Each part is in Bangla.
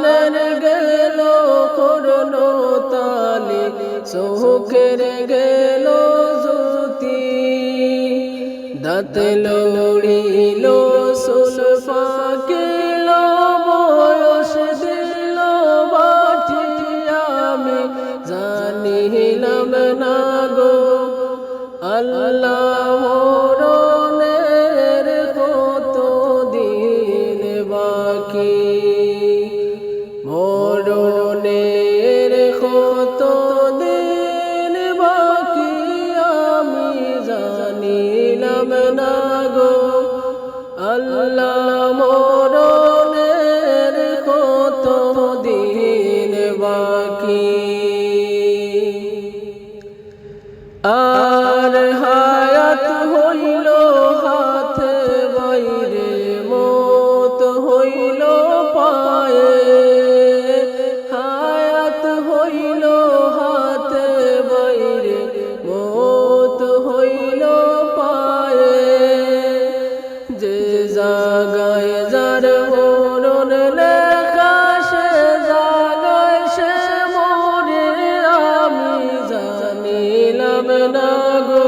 খানের গেল করল তালি শোকের গেল জ্যোতি। দাঁত লড়িল হইল হাতে বাইরে, মত হইল পায়ে। যে জাগায় যার মরণ লেখা, সে জাগায় সে মরে আমি জানিলাম না গো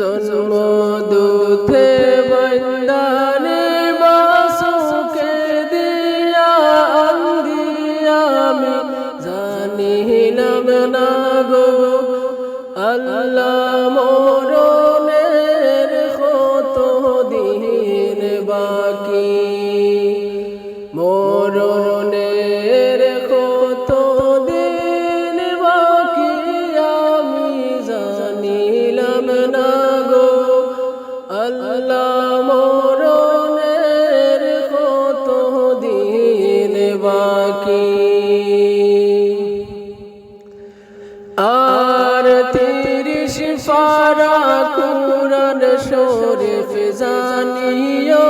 জন্ম তিরিশ পারা কুরআন শরীফ জানিয়ে